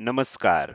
नमस्कार.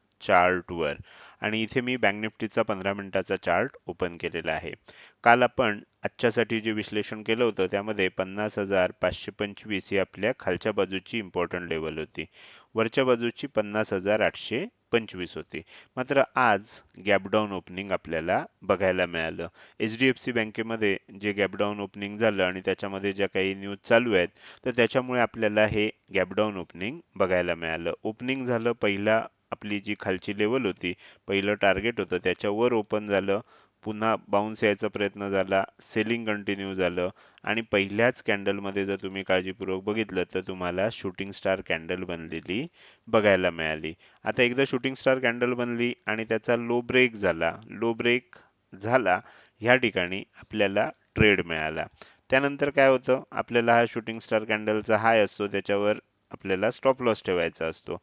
चार्टवर आणि इथे मी बँक निफ्टीचा पंधरा मिनिटाचा चार्ट ओपन केलेला आहे. काल आपण आजच्यासाठी जे विश्लेषण केलं होतं त्यामध्ये पन्नास हजार पाचशे पंचवीस ही आपल्या खालच्या बाजूची इम्पॉर्टंट लेवल होती. वरच्या बाजूची पन्नास हजार आठशे पंचवीस होती. मात्र आज गॅपडाऊन ओपनिंग आपल्याला बघायला मिळालं. एच डी एफ सी बँकेमध्ये जे गॅपडाऊन ओपनिंग झालं आणि त्याच्यामध्ये ज्या काही न्यूज चालू आहेत तर त्याच्यामुळे आपल्याला हे गॅपडाऊन ओपनिंग बघायला मिळालं. ओपनिंग झालं पहिला आपली जी खालची लेवल होती पहिलं टार्गेट होतं त्याच्यावर ओपन झालं. पुन्हा बाउन्स यायचा प्रयत्न झाला सेलिंग कंटिन्यू झालं. आणि पहिल्याच कॅन्डलमध्ये जर तुम्ही काळजीपूर्वक बघितलं तर तुम्हाला शूटिंग स्टार कॅन्डल बनलेली बघायला मिळाली. आता एकदा शूटिंग स्टार कॅन्डल बनली आणि त्याचा लो ब्रेक झाला. लो ब्रेक झाला ह्या ठिकाणी आपल्याला ट्रेड मिळाला. त्यानंतर काय होतं? आपल्याला हा शूटिंग स्टार कॅन्डलचा हाय असतो त्याच्यावर आपल्याला स्टॉप लॉस ठेवायचा असतो.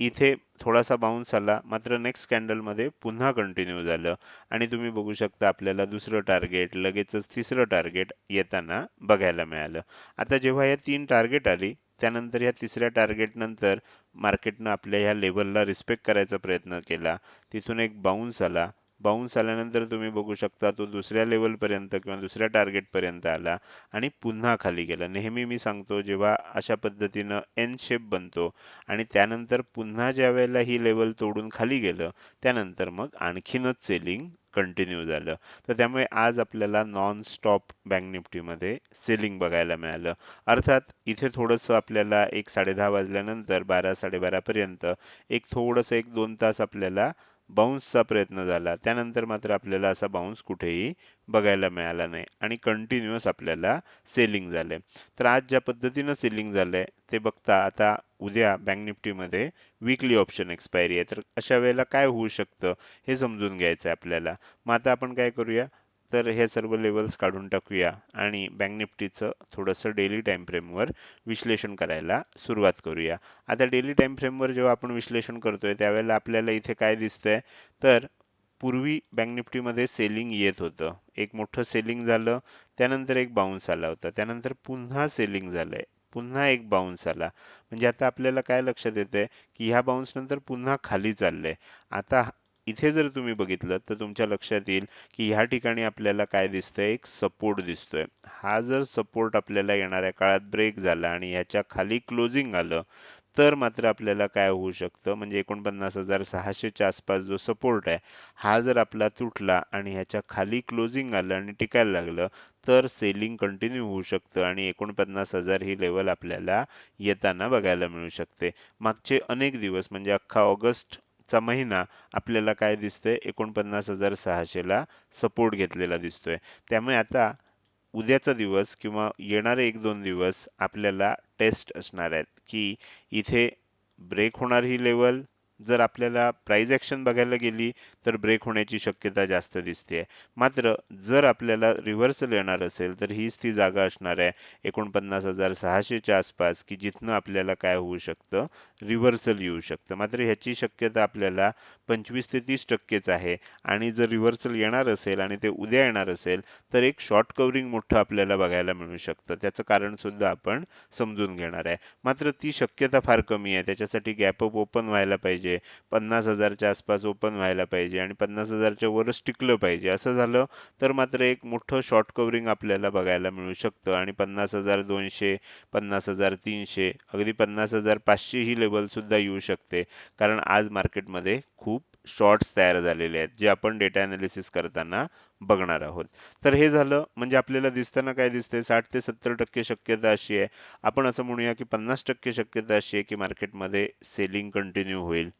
इथे थोडासा बाउन्स आला. मात्र नेक्स्ट कॅन्डलमध्ये पुन्हा कंटिन्यू झालं. आणि तुम्ही बघू शकता आपल्याला दुसरं टार्गेट लगेचच तिसरं टार्गेट येताना बघायला मिळालं. आता जेव्हा या तीन टार्गेट आली त्यानंतर या तिसऱ्या टार्गेट नंतर मार्केटनं आपल्या ह्या लेवलला रिस्पेक्ट करायचा प्रयत्न केला. तिथून एक बाउन्स आला. बाउन्स आल्यानंतर तुम्ही बघू शकता तो दुसऱ्या लेवलपर्यंत किंवा दुसऱ्या टार्गेटपर्यंत आला आणि पुन्हा खाली गेला. नेहमी मी सांगतो जेव्हा अशा पद्धतीनं एन शेप बनतो आणि त्यानंतर पुन्हा ज्या वेळेला ही लेवल तोडून खाली गेलं त्यानंतर मग आणखीनच सेलिंग कंटिन्यू झालं. तर त्यामुळे आज आपल्याला नॉन स्टॉप बँक निफ्टीमध्ये सेलिंग बघायला मिळालं. अर्थात इथे थोडंसं आपल्याला एक साडेदहा वाजल्यानंतर बारा साडेबारा पर्यंत एक थोडंसं एक दोन तास आपल्याला बाउन्सचा प्रयत्न झाला. त्यानंतर मात्र आपल्याला असा बाउन्स कुठेही बघायला मिळाला नाही आणि कंटिन्युअस आपल्याला सेलिंग झालंय. तर आज ज्या पद्धतीनं सेलिंग झालंय ते बघता आता उद्या बँक निफ्टीमध्ये विकली ऑप्शन एक्सपायरी आहे. तर अशा वेळेला काय होऊ शकतं हे समजून घ्यायचं आहे आपल्याला. मग आता आपण काय करूया? तर हे सर्व लेवल्स काढून टाकूया आणि बँक निफ्टीचं थोडंसं डेली टाईम फ्रेमवर विश्लेषण करायला सुरुवात करूया. आता डेली टाईम फ्रेमवर जेव्हा आपण विश्लेषण करतोय त्यावेळेला आपल्याला इथे काय दिसतंय? तर पूर्वी बँक निफ्टीमध्ये सेलिंग येत होतं. एक मोठं सेलिंग झालं त्यानंतर एक बाउन्स आला होता. त्यानंतर पुन्हा सेलिंग झालंय. पुन्हा एक बाउन्स आला. म्हणजे आता आपल्याला काय लक्षात येतंय? की ह्या बाउन्स नंतर पुन्हा खाली चाललंय. आता इथे जर तुम्ही बघितलं तर तुमच्या लक्षात येईल की ह्या ठिकाणी आपल्याला काय दिसतंय? एक सपोर्ट दिसतोय. हा जर सपोर्ट आपल्याला येणाऱ्या काळात ब्रेक झाला आणि ह्याच्या खाली क्लोजिंग आलं तर मात्र आपल्याला काय होऊ शकतं? म्हणजे एकोणपन्नास हजार सहाशेच्या आसपास जो सपोर्ट आहे हा जर आपला तुटला आणि ह्याच्या खाली क्लोजिंग आलं आणि टिकायला लागलं तर सेलिंग कंटिन्यू होऊ शकतं आणि एकोणपन्नास हजार ही लेवल आपल्याला येताना बघायला मिळू शकते. मागचे अनेक दिवस म्हणजे अख्खा ऑगस्ट चा महिना आपल्याला काय दिसतंय? एकोणपन्नास हजार सहाशेला सपोर्ट घेतलेला दिसतोय. त्यामुळे आता उद्याचा दिवस किंवा येणारे एक दोन दिवस आपल्याला टेस्ट असणार आहेत की इथे ब्रेक होणार ही लेवल जर आपल्याला प्राईज ऍक्शन बघायला गेली तर ब्रेक होण्याची शक्यता जास्त दिसते मात्र जर आपल्याला रिव्हर्सल येणार असेल तर हीच ती जागा असणार आहे एकोणपन्नास हजार सहाशेच्या आसपास की जिथनं आपल्याला काय होऊ शकतं? रिव्हर्सल येऊ शकतं. मात्र ह्याची शक्यता आपल्याला पंचवीस ते तीस टक्केच आहे. आणि जर रिव्हर्सल येणार असेल आणि ते उद्या येणार असेल तर एक शॉर्ट कव्हरिंग मोठं आपल्याला बघायला मिळू शकतं. त्याचं कारण सुद्धा आपण समजून घेणार आहे. मात्र ती शक्यता फार कमी आहे. त्याच्यासाठी गॅप अप ओपन व्हायला पाहिजे. पन्नास हजारच्या आसपास ओपन व्हायला पाहिजे आणि पन्नास हजारच्या वरच टिकलं पाहिजे. असं झालं तर मात्र एक मोठं शॉर्ट कव्हरिंग आपल्याला बघायला मिळू शकतं. आणि पन्नास हजार दोनशे पन्नास हजार तीनशे अगदी पन्नास हजार पाचशे ही लेवल सुद्धा येऊ शकते. कारण आज मार्केटमध्ये खूप शॉर्ट्स तयार झालेले आहेत. जे आपण डेटा अनालिसिस करताना बघणार आहोत. तर हे झालं म्हणजे आपल्याला दिसताना काय दिसतंय? साठ ते सत्तर टक्के शक्यता अशी आहे. आपण असं म्हणूया की पन्नास टक्के शक्यता अशी आहे की मार्केटमध्ये सेलिंग कंटिन्यू होईल.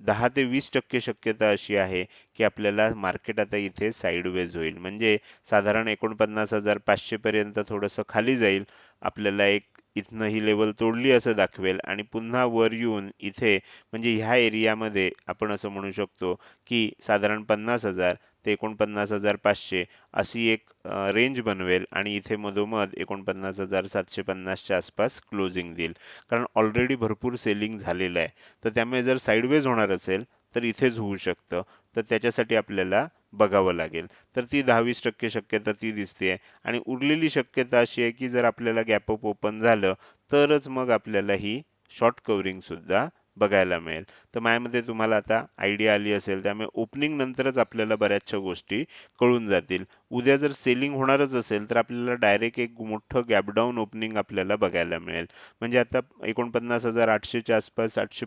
दहा ते वीस टक्के शक्यता अशी आहे की आपल्याला मार्केट आता इथे साईडवेज होईल. म्हणजे साधारण एकोणपन्नास हजार पाचशेपर्यंत थोडंसं खाली जाईल. आपल्याला एक इथनं ही लेवल तोडली असं दाखवेल आणि पुन्हा वर येऊन इथे म्हणजे ह्या एरियामध्ये आपण असं म्हणू शकतो की साधारण पन्नास हजार ते एकोणपन्नास हजार पाचशे अशी एक रेंज बनवेल आणि इथे मधोमध एकोणपन्नास हजार सातशे पन्नासच्या आसपास क्लोजिंग देईल. कारण ऑलरेडी भरपूर सेलिंग झालेलं आहे. तर त्यामुळे जर साईडवेज होणार असेल तर इथेच होऊ शकतं. तर त्याच्यासाठी आपल्याला बघावं लागेल. तर ती दहावीस टक्के शक्यता ती दिसते आणि उरलेली शक्यता अशी आहे की जर आपल्याला गॅपअप ओपन झालं तरच मग आपल्याला ही शॉर्ट कव्हरिंग सुद्धा बघायला मिळेल. तर माझ्यामध्ये तुम्हाला आता आयडिया आली असेल त्यामुळे ओपनिंग नंतरच आपल्याला बऱ्याचशा गोष्टी कळून जातील. उद्या जर सेलिंग होणारच असेल तर आपल्याला डायरेक्ट एक मोठं गॅपडाऊन ओपनिंग आपल्याला बघायला मिळेल. म्हणजे आता एकोणपन्नास हजार आठशेच्या आसपास आठशे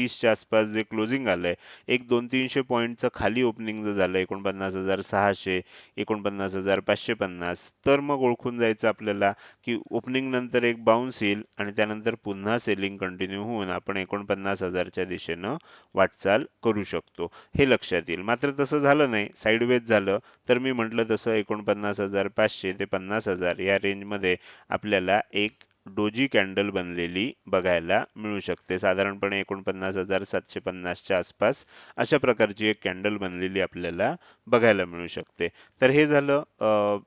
तीसच्या आसपास जे क्लोजिंग आलंय एक दोन तीनशे पॉईंटचं खाली ओपनिंग जर झालं एकोणपन्नास हजार सहाशे एकोणपन्नास हजार पाचशे पन्नास तर मग ओळखून जायचं आपल्याला की ओपनिंग नंतर एक बाउन्स येईल आणि त्यानंतर पुन्हा सेलिंग कंटिन्यू होऊन आपण एकोणपन्नास हजारच्या दिशेनं वाटचाल करू शकतो. हे लक्षात येईल. मात्र तसं झालं नाही. साईडवेज झालं. तर मी म्हटलं तसं एकोणपन्नास हजार पाचशे ते पन्नास हजार या रेंजमध्ये आपल्याला एक डोजी कॅन्डल बनलेली बघायला मिळू शकते. साधारणपणे एकोणपन्नास हजार सातशे पन्नासच्या आसपास अशा प्रकारची एक कॅन्डल बनलेली आपल्याला बघायला मिळू शकते. तर हे झालं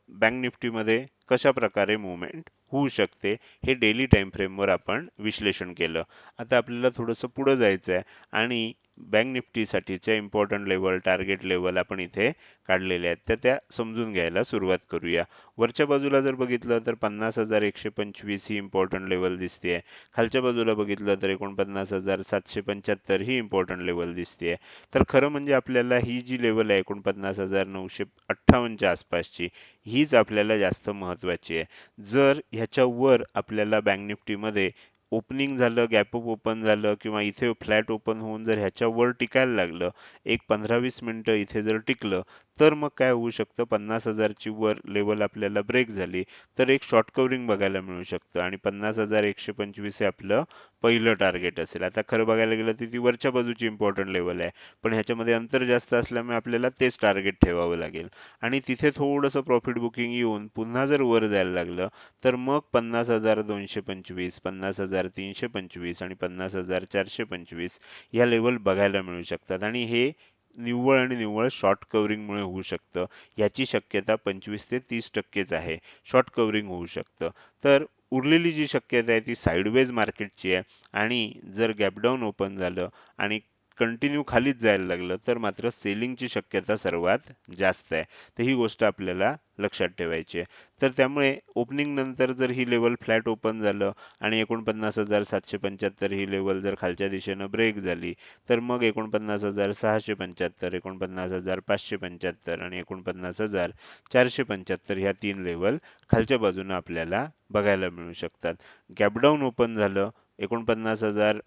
बँक निफ्टीमध्ये कशा प्रकारे मुवमेंट? होऊ शकते हे डेली टाईम फ्रेमवर आपण विश्लेषण केलं. आता आपल्याला थोडंसं पुढं जायचं आहे आणि बँक निफ्टीसाठीच्या इम्पॉर्टंट लेवल टार्गेट लेवल आपण इथे काढलेले आहेत. तर त्या समजून घ्यायला सुरुवात करूया. वरच्या बाजूला जर बघितलं तर पन्नास हजार एकशे पंचवीस ही इम्पॉर्टंट लेवल दिसते आहे खालच्या बाजूला बघितलं तर एकोणपन्नास हजार सातशे पंच्याहत्तर ही इम्पॉर्टंट लेवल दिसते आहे तर खरं म्हणजे आपल्याला ही जी लेवल आहे एकोणपन्नास हजार नऊशे अठ्ठावन्नच्या आसपासची हीच आपल्याला जास्त महत्त्वाची आहे. जर ह्या ह्याच्यावर आपल्याला बँक निफ्टीमध्ये ओपनिंग झालं गॅप अप ओपन झालं किंवा इथे फ्लॅट ओपन होऊन जर ह्याच्यावर टिकायला लागलं एक पंधरा वीस मिनटं इथे जर टिकलं तर मग काय होऊ शकतं? पन्नास हजारची वर लेवल आपल्याला ब्रेक झाली तर एक शॉर्ट कव्हरिंग बघायला मिळू शकतं. आणि पन्नास हजार एकशे पंचवीस हे आपलं पहिलं टार्गेट असेल. आता खरं बघायला गेलं तर ती वरच्या बाजूची इम्पॉर्टंट लेवल आहे. पण ह्याच्यामध्ये अंतर जास्त असल्यामुळे आपल्याला तेच टार्गेट ठेवावं लागेल. आणि तिथे थोडंसं प्रॉफिट बुकिंग येऊन पुन्हा जर वर जायला लागलं तर मग पन्नास हजार दोनशे पंचवीस पन्नास हजार तीनशे पंचवीस आणि पन्नास हजार चारशे पंचवीस ह्या लेवल बघायला मिळू शकतात. आणि हे निव्वळ आणि निव्वळ शॉर्ट कव्हरिंगमुळे होऊ शकतं. याची शक्यता पंचवीस ते तीस टक्केच आहे. शॉर्ट कव्हरिंग होऊ शकतं. तर उरलेली जी शक्यता आहे ती साईडवेज मार्केटची आहे. आणि जर गॅपडाऊन ओपन झालं आणि कंटिन्यू खालीच जायला लागलं तर मात्र सेलिंगची शक्यता सर्वात जास्त आहे. तर ही गोष्ट आपल्याला लक्षात ठेवायची आहे. तर त्यामुळे ओपनिंग नंतर जर ही लेवल फ्लॅट ओपन झालं आणि एकोणपन्नास हजार सातशे पंच्याहत्तर ही लेवल जर खालच्या दिशेनं ब्रेक झाली तर मग एकोणपन्नास हजार सहाशे पंच्याहत्तर एकोणपन्नास हजार पाचशे पंच्याहत्तर आणि एकोणपन्नास हजार चारशे पंच्याहत्तर ह्या तीन लेवल खालच्या बाजूनं आपल्याला बघायला मिळू शकतात. गॅपडाऊन ओपन झालं एकोणपन्नास हजार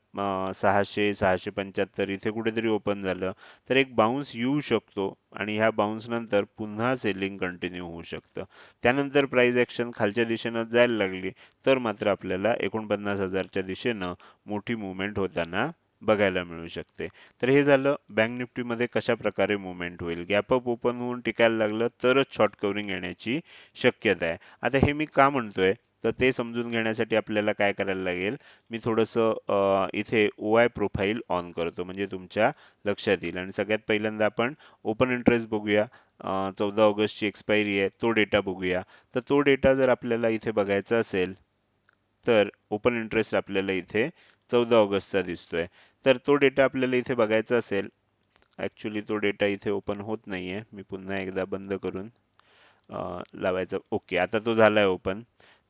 सहाशे सहाशे पंच्याहत्तर इथे कुठेतरी ओपन झालं. तर एक बाउन्स येऊ शकतो आणि ह्या बाउन्स नंतर पुन्हा सेलिंग कंटिन्यू होऊ शकतं. त्यानंतर प्राइस ऍक्शन खालच्या दिशेनं जायला लागली तर मात्र आपल्याला एकोणपन्नास हजारच्या दिशेनं मोठी मुवमेंट होताना बघायला मिळू शकते. तर हे झालं बँक निफ्टीमध्ये कशा प्रकारे मुवमेंट होईल? गॅप अप ओपन होऊन टिकायला लागलं तरच शॉर्ट कवरिंग येण्याची शक्यता आहे. आता हे मी का म्हणतोय? तर ते समजून घेण्यासाठी आपल्याला काय करायला लागेल? मी थोडंसं इथे ओ आय प्रोफाईल ऑन करतो म्हणजे तुमच्या लक्षात येईल. आणि सगळ्यात पहिल्यांदा आपण ओपन इंटरेस्ट बघूया. चौदा ऑगस्टची एक्सपायरी आहे तो डेटा बघूया. तर तो डेटा जर आपल्याला इथे बघायचा असेल तर ओपन इंटरेस्ट आपल्याला इथे चौदा ऑगस्टचा दिसतोय. तर तो डेटा आपल्याला इथे बघायचा असेल ॲक्च्युली तो डेटा इथे ओपन होत नाहीये. मी पुन्हा एकदा बंद करून लावायचा. ओके आता तो झालाय ओपन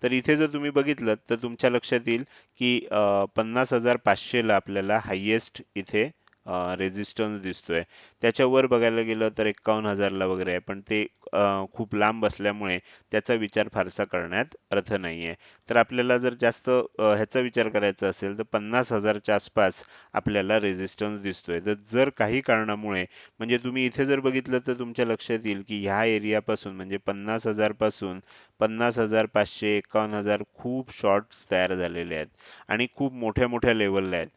तर इथे जर तुम्ही बघितलं तर तुमच्या लक्षात येईल की पन्नास हजार पाचशेला आपल्याला हायेस्ट इथे रेझिस्टन्स दिसतोय. त्याच्यावर बघायला गेलं तर एक्कावन्न हजारला वगैरे आहे. पण ते खूप लांब असल्यामुळे त्याचा विचार फारसा करण्यात अर्थ नाहीये. तर आपल्याला जर जास्त ह्याचा विचार करायचा असेल तर पन्नास हजारच्या आसपास आपल्याला रेझिस्टन्स दिसतोय. तर जर काही कारणामुळे म्हणजे तुम्ही इथे जर बघितलं तर तुमच्या लक्षात येईल की ह्या एरियापासून म्हणजे पन्नास हजारपासून पन्नास हजार पाचशे एकावन्न हजार खूप शॉर्ट्स तयार झालेले आहेत. आणि खूप मोठ्या मोठ्या लेवलला आहेत.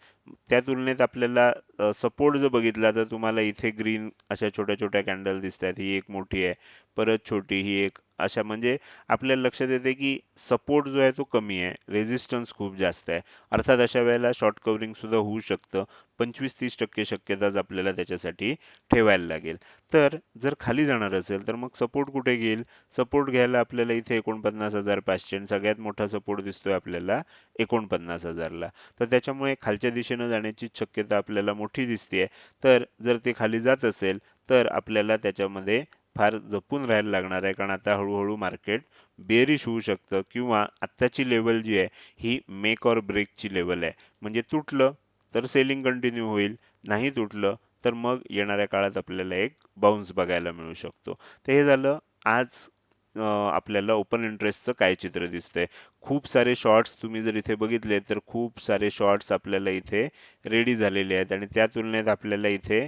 त्या तुलनेत आपल्याला सपोर्ट जर बघितला तर तुम्हाला इथे ग्रीन अशा छोट्या छोट्या कॅन्डल दिसतात ही एक मोठी आहे. परत छोटी ही एक अशा म्हणजे आपल्याला लक्षात येते की सपोर्ट जो आहे तो कमी आहे. रेझिस्टन्स खूप जास्त आहे. अर्थात अशा वेळेला शॉर्ट कव्हरिंग सुद्धा होऊ शकतं. पंचवीस तीस टक्के शक्यताच आपल्याला त्याच्यासाठी ठेवायला लागेल. तर जर खाली जाणार असेल तर मग सपोर्ट कुठे घेईल? सपोर्ट घ्यायला आपल्याला इथे एकोणपन्नास हजार पाचशे आणि सगळ्यात मोठा सपोर्ट दिसतोय आपल्याला एकोणपन्नास हजारला. तर त्याच्यामुळे खालच्या दिशेनं जाण्याची शक्यता आपल्याला मोठी दिसते तर जर ते खाली जात असेल तर आपल्याला त्याच्यामध्ये फार जपून राहायला लागणार आहे. कारण आता हळूहळू मार्केट बेरिश होऊ शकतं किंवा आत्ताची लेवल जी आहे ही मेक ऑर ब्रेकची लेवल आहे. म्हणजे तुटलं तर सेलिंग कंटिन्यू होईल नाही तुटलं तर मग येणाऱ्या काळात आपल्याला एक बाउन्स बघायला मिळू शकतो. तर हे झालं आज आपल्याला ओपन इंटरेस्टचं काय चित्र दिसतंय. खूप सारे शॉर्ट्स तुम्ही जर इथे बघितले तर खूप सारे शॉर्ट्स आपल्याला इथे रेडी झालेले आहेत. आणि त्या तुलनेत आपल्याला इथे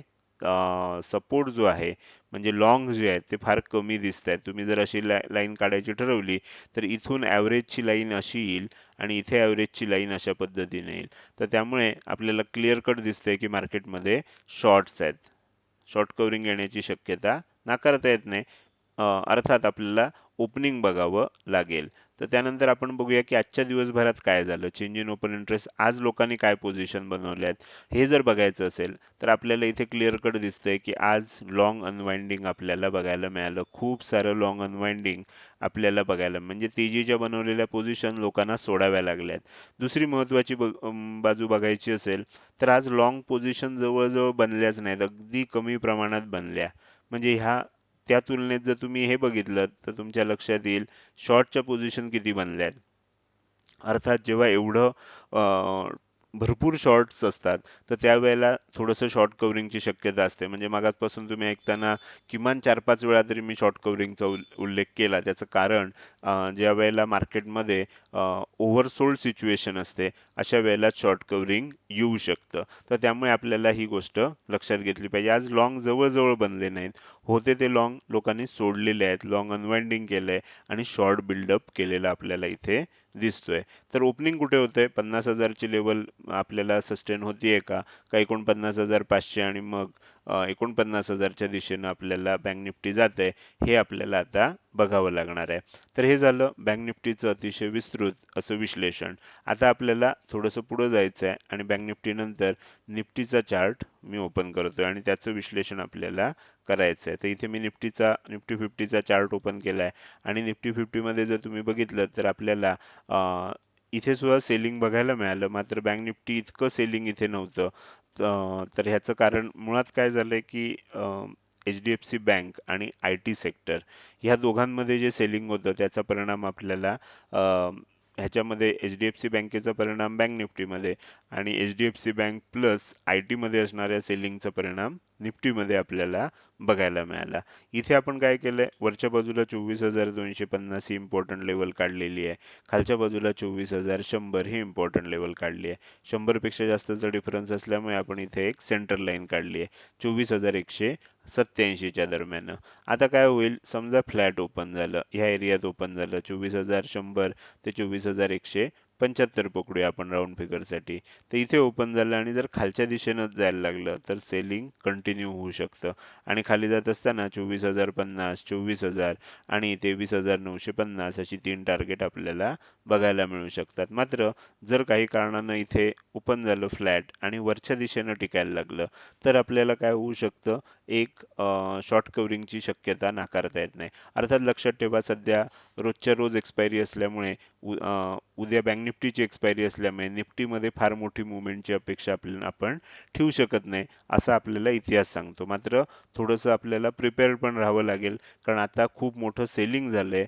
सपोर्ट जो आहे म्हणजे लॉंग जे आहेत ते फार कमी दिसत आहेत. तुम्ही जर अशी लाईन काढायची ठरवली तर इथून ॲव्हरेजची लाईन अशी येईल आणि इथे ॲव्हरेजची लाईन अशा पद्धतीने येईल. तर त्यामुळे आपल्याला क्लिअर कट दिसतंय की मार्केटमध्ये शॉर्ट्स आहेत. शॉर्ट कवरिंग येण्याची शक्यता नाकारता येत नाही. अर्थात आपल्याला ओपनिंग बघावं लागेल. तर त्यानंतर आपण बघूया की आजच्या दिवसभरात काय झालं. चेंज इन ओपन इंटरेस्ट आज लोकांनी काय पोझिशन बनवले आहेत हे जर बघायचं असेल तर आपल्याला इथे क्लिअर कट दिसतंय की आज लॉंग अनवाइंडिंग आपल्याला बघायला मिळालं. खूप सारं लॉंग अनवाइंडिंग आपल्याला बघायला म्हणजे तेजीच्या बनवलेल्या पोझिशन लोकांना सोडाव्या लागल्यात. दुसरी महत्वाची बाजू बघायची असेल तर आज लॉंग पोझिशन जवळजवळ बनल्याच नाहीत अगदी कमी प्रमाणात बनल्या. म्हणजे ह्या त्या तुलनेत जर तुम्ही हे बघितलं तर तुमच्या लक्षात येईल शॉर्टच्या पोझिशन किती बनल्यात अर्थात जेव्हा एवढं भरपूर शॉर्ट्स असतात. तर त्यावेळेला थोडंसं शॉर्ट कवरिंगची शक्यता असते. म्हणजे मागासपासून तुम्ही ऐकताना किमान चार पाच वेळा तरी मी शॉर्ट कवरिंगचा उल्लेख केला. त्याचं कारण ज्या वेळेला मार्केटमध्ये ओव्हरसोल्ड सिच्युएशन असते अशा वेळेला शॉर्ट कव्हरिंग येऊ शकतं. तर त्यामुळे आपल्याला ही गोष्ट लक्षात घेतली पाहिजे. आज लॉंग जवळजवळ बनले नाहीत. होते ते लॉंग लोकांनी सोडलेले आहेत. लॉंग अनवाइंडिंग केलंय आणि शॉर्ट बिल्डअप केलेलं आपल्याला इथे दिसतोय. तर ओपनिंग कुठे होतंय? पन्नास हजारची लेवल आपल्याला सस्टेन होतीये का? काही कोण पन्नास हजार पाचशे आणि मग एकोणपन्नास हजारच्या दिशेनं आपल्याला बँक निफ्टी जात आहे हे आपल्याला आता बघावं लागणार आहे. तर हे झालं बँक निफ्टीचं अतिशय विस्तृत असं विश्लेषण. आता आपल्याला थोडंसं पुढं जायचं आहे आणि बँक निफ्टी नंतर निफ्टीचा चार्ट मी ओपन करतोय आणि त्याचं विश्लेषण आपल्याला करायचं आहे. तर इथे मी निफ्टीचा निफ्टी फिफ्टीचा चार्ट ओपन केला आहे. आणि निफ्टी फिफ्टीमध्ये जर तुम्ही बघितलं तर आपल्याला इथे सुद्धा सेलिंग बघायला मिळालं. मात्र बँक निफ्टी इतकं सेलिंग इथे नव्हतं. तर ह्याचं कारण मुळात काय झालंय की H D F C bank आणि आय टी सेक्टर ह्या दोघांमध्ये जे सेलिंग होतं त्याचा परिणाम आपल्याला ह्याच्यामध्ये एच डी एफ सी बँकेचा परिणाम बँक निफ्टीमध्ये आणि H D F C bank plus I टीमध्ये असणाऱ्या सेलिंगचा परिणाम निफ्टीमध्ये आपल्याला बघायला मिळाला. इथे आपण काय केलंय? वरच्या बाजूला चोवीस हजार दोनशे पन्नास ही इम्पॉर्टंट लेवल काढलेली आहे. खालच्या बाजूला चोवीस हजार शंभर ही इम्पॉर्टंट लेवल काढली आहे. शंभरपेक्षा जास्तचा डिफरन्स असल्यामुळे आपण इथे एक सेंटर लाईन काढली आहे. चोवीस हजार एकशे सत्याऐंशीच्या दरम्यान. आता काय होईल? समजा फ्लॅट ओपन झालं ह्या एरियात ओपन झालं चोवीस हजार शंभर ते चोवीस हजार एकशे पंच्याहत्तर पकडूया आपण राऊंड फिगरसाठी तर इथे ओपन झालं आणि जर खालच्या दिशेनं जायला लागलं तर सेलिंग कंटिन्यू होऊ शकतं. आणि खाली जात असताना चोवीस हजार पन्नास चोवीस हजार आणि तेवीस हजार नऊशे पन्नास अशी तीन टार्गेट आपल्याला बघायला मिळू शकतात. मात्र जर काही कारणानं इथे ओपन झालं फ्लॅट आणि वरच्या दिशेनं टिकायला लागलं तर आपल्याला काय होऊ शकतं? एक शॉर्ट कव्हरिंगची शक्यता नाकारता येत नाही. अर्थात लक्षात ठेवा सध्या रोजच्या रोज एक्सपायरी असल्यामुळे उद्या बँक निफ्टीची एक्सपायरी असल्यामुळे निफ्टीमध्ये फार मोठी मुवमेंटची अपेक्षा आपल्याला आपण ठेवू शकत नाही असा आपल्याला इतिहास सांगतो. मात्र थोडंसं आपल्याला प्रिपेअर पण राहावं लागेल कारण आता खूप मोठं सेलिंग झालंय.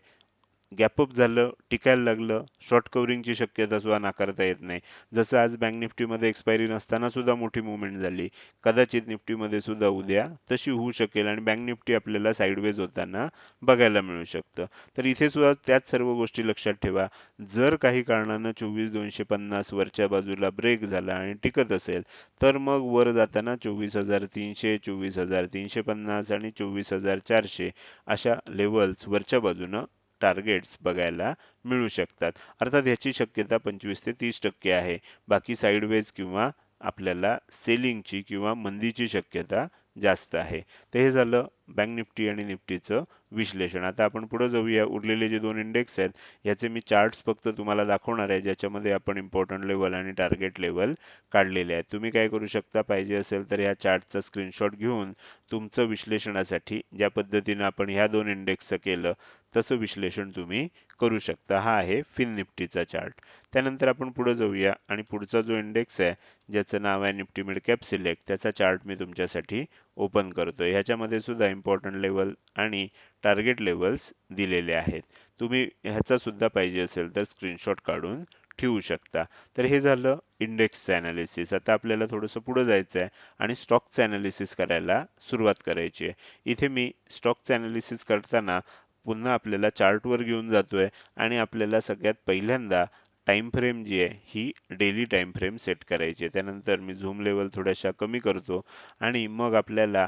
गॅपअप झालं टिकायला लागलं शॉर्ट कव्हरिंगची शक्यता सुद्धा नाकारता येत नाही. जसं आज बँक निफ्टीमध्ये एक्सपायरी नसताना सुद्धा मोठी मुवमेंट झाली. कदाचित निफ्टीमध्ये सुद्धा उद्या तशी होऊ शकेल आणि बँक निफ्टी आपल्याला साईडवेज होताना बघायला मिळू शकतं. तर इथे सुद्धा त्याच सर्व गोष्टी लक्षात ठेवा. जर काही कारणानं चोवीस दोनशे पन्नास वरच्या बाजूला ब्रेक झाला आणि टिकत असेल तर मग वर जाताना चोवीस हजार तीनशे चोवीस हजार तीनशे पन्नास आणि चोवीस हजार चारशे अशा लेवल्स वरच्या बाजूनं टार्गेट्स बघायला मिळू शकतात. अर्थात ह्याची शक्यता पंचवीस ते तीस टक्के आहे. बाकी साईडवेज किंवा आपल्याला सेलिंगची किंवा मंदीची शक्यता जास्त आहे. तर हे झालं बँक निफ्टी आणि निफ्टीचं विश्लेषण. आता आपण पुढे जाऊया. उरलेले जे दोन इंडेक्स आहेत याचे मी चार्ट्स फक्त तुम्हाला दाखवणार आहे ज्याच्यामध्ये आपण इम्पॉर्टंट लेवल आणि टार्गेट लेवल काढलेले आहेत. तुम्ही काय करू शकता? पाहिजे असेल तर ह्या चार्टचा स्क्रीनशॉट घेऊन तुमचं विश्लेषणासाठी ज्या पद्धतीनं आपण ह्या दोन इंडेक्सचं केलं तसं विश्लेषण तुम्ही करू शकता. हा आहे फिन निफ्टीचा चार्ट त्यानंतर आपण पुढे जाऊया आणि पुढचा जो इंडेक्स आहे ज्याचं नाव आहे निफ्टी मिड कॅप सिलेक्ट त्याचा चार्ट मी तुमच्यासाठी ओपन करतोय. ह्याच्यामध्ये सुद्धा इम्पॉर्टंट लेवल आणि टार्गेट लेवल्स दिलेले आहेत. तुम्ही ह्याचा सुद्धा पाहिजे असेल तर स्क्रीनशॉट काढून ठेवू शकता. तर हे झालं इंडेक्सचं ॲनालिसिस आता आपल्याला थोडंसं पुढं जायचं आहे आणि स्टॉकचं ॲनालिसिस करायला सुरुवात करायची आहे. इथे मी स्टॉकचं ॲनालिसिस करताना पुन्हा आपल्याला चार्टवर घेऊन जातोय आणि आपल्याला सगळ्यात पहिल्यांदा टाईम फ्रेम जी आहे ही डेली टाईम फ्रेम सेट करायची आहे. त्यानंतर मी झूम लेवल थोड्याशा कमी करतो आणि मग आपल्याला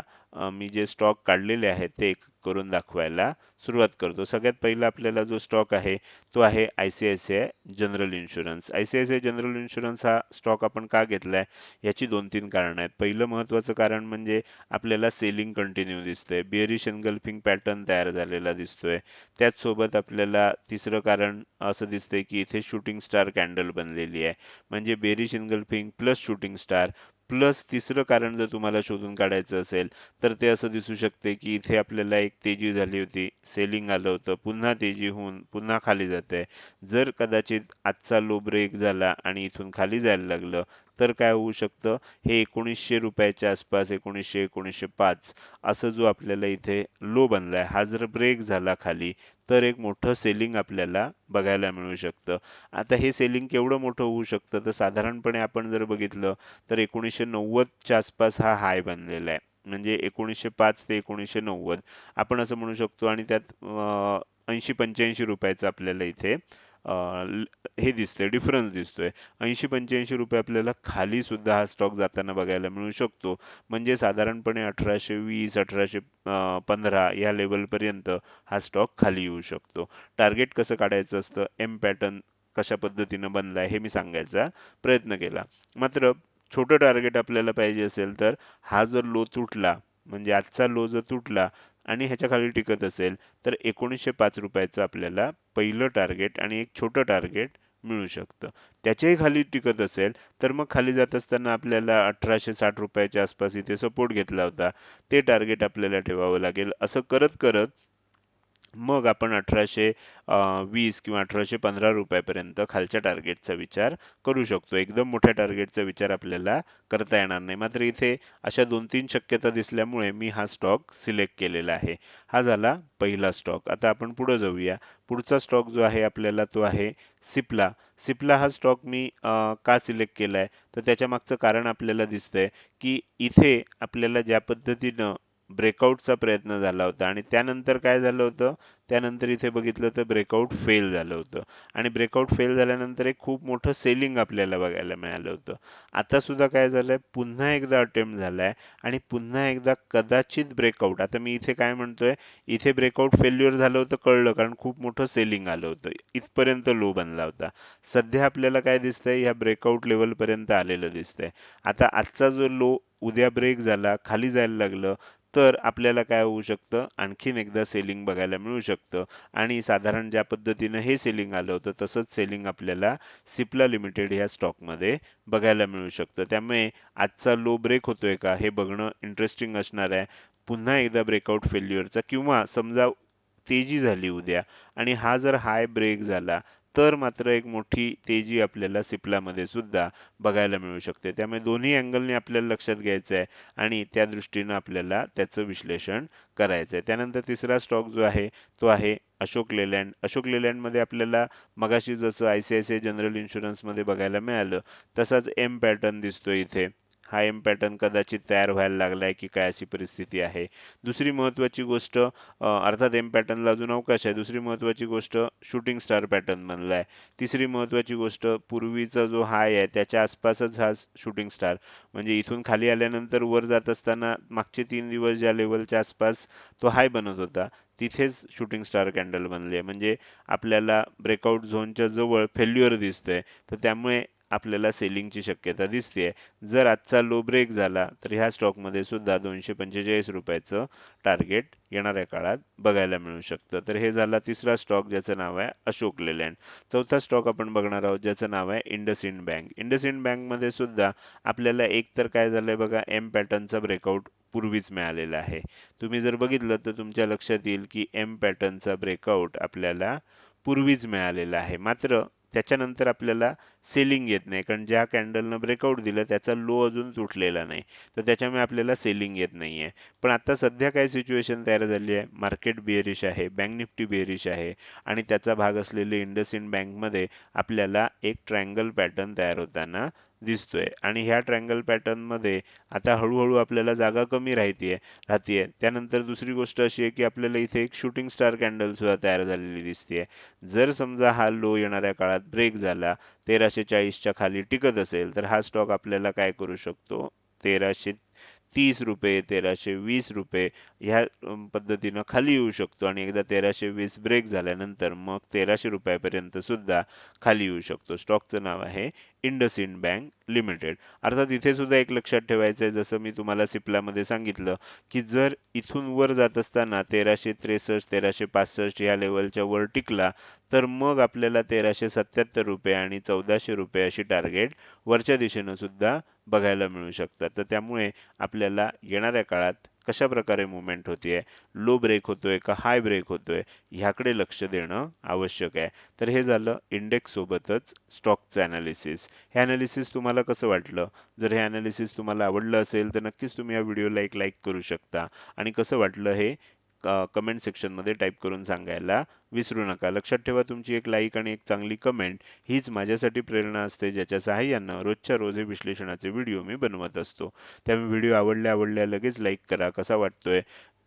मी जे स्टॉक काढलेले आहेत ते करून दाखवायला सुरुवात करतो. सगळ्यात पहिला आपल्याला जो स्टॉक आहे तो आहे I C I C I general insurance I C I C I general insurance हा स्टॉक आपण का घेतलाय? याची दोन तीन कारण आहेत. पहिलं महत्वाचं कारण म्हणजे आपल्याला सेलिंग कंटिन्यू दिसतंय. बिअरिश एनगल्फिंग पॅटर्न तयार झालेला दिसतोय. त्याचसोबत आपल्याला तिसरं कारण असं दिसतंय की इथे शूटिंग स्टार कॅन्डल बनलेली आहे. म्हणजे bearish engulfing plus shooting star plus तिसरं कारण जर तुम्हाला शोधून काढायचं असेल तर ते असं दिसू शकते की इथे आपल्याला एक तेजी झाली होती सेलिंग आलं होतं पुन्हा तेजी होऊन पुन्हा खाली जात आहे जर कदाचित आजचा लो ब्रेक झाला आणि इथून खाली जायला लागलं तर काय होऊ शकतं? हे एकोणीसशे रुपयाच्या आसपास एकोणीसशे एकोणीसशे पाच असं जो आपल्याला इथे लो बनलाय हा जर ब्रेक झाला खाली तर एक मोठं सेलिंग आपल्याला बघायला मिळू शकतं. आता हे सेलिंग केवढं मोठं होऊ शकतं? तर साधारणपणे आपण जर बघितलं तर एकोणीसशे नव्वदच्या आसपास हा हाय बनलेला आहे. म्हणजे एकोणीसशे पाच ते एकोणीसशे नव्वद आपण असं म्हणू शकतो. आणि त्यात ऐंशी पंच्याऐंशी रुपयाचं आपल्याला इथे हे दिसतंय डिफरन्स दिसतोय. ऐंशी पंच्याऐंशी रुपये आपल्याला खाली सुद्धा हा स्टॉक जाताना बघायला मिळू शकतो. म्हणजे साधारणपणे अठराशे वीस अठराशे पंधरा या लेवलपर्यंत हा स्टॉक खाली येऊ शकतो. टार्गेट कसं काढायचं असतं? एम पॅटर्न कशा पद्धतीनं बनलाय हे मी सांगायचा प्रयत्न केला. मात्र छोटं टार्गेट आपल्याला पाहिजे असेल तर हा जर लो तुटला म्हणजे आजचा लो जर तुटला आणि ह्याच्या खाली टिकत असेल तर एकोणीसशे पाच रुपयाचं आपल्याला पहिलं टार्गेट आणि एक छोटं टार्गेट मिळू शकतं. त्याच्याही खाली टिकत असेल तर मग खाली जात असताना आपल्याला अठराशे साठ रुपयाच्या आसपास इथे सपोर्ट घेतला होता. ते टार्गेट आपल्याला ठेवावं लागेल. असं करत करत मग आपण अठराशे वीस किंवा अठराशे पंधरा रुपयापर्यंत खालच्या टार्गेटचा विचार करू शकतो. एकदम मोठ्या टार्गेटचा विचार आपल्याला करता येणार नाही. मात्र इथे अशा दोन तीन शक्यता दिसल्यामुळे मी हा स्टॉक सिलेक्ट केलेला आहे. हा झाला पहिला स्टॉक आता आपण पुढे जाऊया. पुढचा स्टॉक जो आहे आपल्याला तो आहे सिप्ला सिप्ला हा स्टॉक मी का सिलेक्ट केला आहे तर त्याच्या मागचं कारण आपल्याला दिसतंय की इथे आपल्याला ज्या पद्धतीनं ब्रेकआउटचा प्रयत्न झाला होता. आणि त्यानंतर काय झालं होतं? त्यानंतर इथे बघितलं तर ब्रेकआउट फेल झालं होतं. आणि ब्रेकआउट फेल झाल्यानंतर एक खूप मोठं सेलिंग आपल्याला बघायला मिळालं होतं. आता सुद्धा काय झालंय? पुन्हा एकदा अटेम्प्ट झालाय. आणि पुन्हा एकदा कदाचित ब्रेकआउट आता मी इथे काय म्हणतोय? इथे ब्रेकआउट फेल्युअर झालं होतं कळलं कारण खूप मोठं सेलिंग आलं होतं. इथपर्यंत लो बनला होता. सध्या आपल्याला काय दिसतंय? ह्या ब्रेकआउट लेवल पर्यंत आलेलं दिसतंय. आता आजचा जो लो उद्या ब्रेक झाला खाली जायला लागलं तर आपल्याला काय होऊ शकतं? आणखीन एकदा सेलिंग बघायला मिळू शकतं. आणि साधारण ज्या पद्धतीनं हे सेलिंग आलं होतं तसंच सेलिंग आपल्याला सिप्ला लिमिटेड ह्या स्टॉकमध्ये बघायला मिळू शकतं. त्यामुळे आजचा लो ब्रेक होतोय का हे बघणं इंटरेस्टिंग असणार आहे. पुन्हा एकदा ब्रेकआउट फेल्युअरचा किंवा समजा तेजी झाली उद्या आणि हा जर हाय ब्रेक झाला तर मात्र एक मोठी तेजी आपल्याला सिप्लामध्ये सुद्धा बघायला मिळू शकते. त्यामुळे दोन्ही अँगलने आपल्याला लक्षात घ्यायचं आहे आणि त्या दृष्टीनं आपल्याला त्याचं विश्लेषण करायचं आहे त्यानंतर तिसरा स्टॉक जो आहे तो आहे अशोक लेलँड. अशोक लेलँडमध्ये आपल्याला मगाशी जसं I C I C I general इन्शुरन्समध्ये बघायला मिळालं तसाच एम पॅटर्न दिसतो इथे. हा एम पॅटर्न कदाचित तयार व्हायला लागला आहे की काय अशी परिस्थिती आहे. दुसरी महत्त्वाची गोष्ट अर्थात एम पॅटर्नला अजून अवकाश आहे. दुसरी महत्त्वाची गोष्ट शूटिंग स्टार पॅटर्न बनलाय तिसरी महत्त्वाची गोष्ट पूर्वीचा जो हाय आहे त्याच्या आसपासच हा शूटिंग स्टार म्हणजे इथून खाली आल्यानंतर वर जात असताना मागचे तीन दिवस ज्या लेवलच्या आसपास तो हाय बनत होता तिथेच शूटिंग स्टार कॅन्डल बनले. म्हणजे आपल्याला ब्रेकआउट झोनच्या जवळ फेल्युअर दिसतंय. तर त्यामुळे आपल्याला सेलिंगची शक्यता दिसते जर आजचा लो ब्रेक झाला तर ह्या स्टॉकमध्ये सुद्धा दोनशे पंचेचाळीस रुपयाचं टार्गेट येणाऱ्या काळात बघायला मिळू शकतं. तर हे झाला तिसरा स्टॉक ज्याचं नाव आहे अशोक लेलँड. चौथा स्टॉक आपण बघणार आहोत ज्याचं नाव आहे इंडसइंड बँक. इंडसइंड बँकमध्ये सुद्धा आपल्याला एक तर काय झालंय बघा एम पॅटर्नचा ब्रेकआउट पूर्वीच मिळालेला आहे. तुम्ही जर बघितलं तर तुमच्या लक्षात येईल की एम पॅटर्नचा ब्रेकआउट आपल्याला पूर्वीच मिळालेला आहे. मात्र त्याच्यानंतर आपल्याला सेलिंग येत नाही. कारण ज्या कॅन्डलनं ब्रेकआउट दिलं त्याचा लो अजून तुटलेला नाही. तर त्याच्यामुळे आपल्याला सेलिंग येत नाहीये. पण आता सध्या काय सिच्युएशन तयार झाली आहे? मार्केट बिअरिश आहे. बँक निफ्टी बिअरिश आहे. आणि त्याचा भाग असलेले इंडसइंड बँकमध्ये आपल्याला एक ट्रायंगल पॅटर्न तयार होताना दिसतोय. आणि ह्या ट्रायंगल पॅटर्नमध्ये आता हळूहळू आपल्याला जागा कमी राहतीये राहतीये. त्यानंतर दुसरी गोष्ट अशी आहे की आपल्याला इथे एक शूटिंग स्टार कॅन्डल सुद्धा तयार झालेली दिसते जर समजा हा लो येणाऱ्या काळात ब्रेक झाला तेराशे चाळीसच्या खाली टिकत असेल तर हा स्टॉक आपल्याला काय करू शकतो? तेराशे तीस रुपये तेराशे वीस रुपये ह्या पद्धतीनं खाली येऊ शकतो आणि एकदा तेराशे वीस ब्रेक झाल्यानंतर मग तेराशे रुपयापर्यंत सुद्धा खाली येऊ शकतो. स्टॉकचं नाव आहे इंडसइंड बँक लिमिटेड. अर्थात इथे सुद्धा एक लक्षात ठेवायचं आहे जसं मी तुम्हाला सिप्लामध्ये सांगितलं की जर इथून वर जात असताना तेराशे त्रेसष्ट तेराशे पासष्ट या लेवलच्या वर टिकला तर मग आपल्याला तेराशे सत्याहत्तर रुपये आणि चौदाशे रुपये अशी टार्गेट वरच्या दिशेनं सुद्धा बघायला मिळू शकतात. तर त्यामुळे आपल्याला येणाऱ्या काळात कशा प्रकारे मुवमेंट होतीये लो ब्रेक होतोय का हाय ब्रेक होतोय ह्याकडे लक्ष देणं आवश्यक आहे. तर हे झालं इंडेक्स सोबतच स्टॉकचं अनालिसिस हे अनालिसिस तुम्हाला कसं वाटलं? जर हे ॲनालिसिस तुम्हाला आवडलं असेल तर नक्कीच तुम्ही या व्हिडिओला एक लाईक करू शकता. आणि कसं वाटलं हे? कमेंट सेक्शनमध्ये टाईप करून सांगायला विसरू नका. लक्षात ठेवा तुमची एक लाईक आणि एक चांगली कमेंट हीच माझ्यासाठी प्रेरणा असते ज्याच्या सहाय्यानं रोजच्या रोज हे विश्लेषणाचे व्हिडिओ मी बनवत असतो. त्यामुळे व्हिडिओ आवडल्या आवडल्या लगेच लाईक करा. कसा वाटतोय?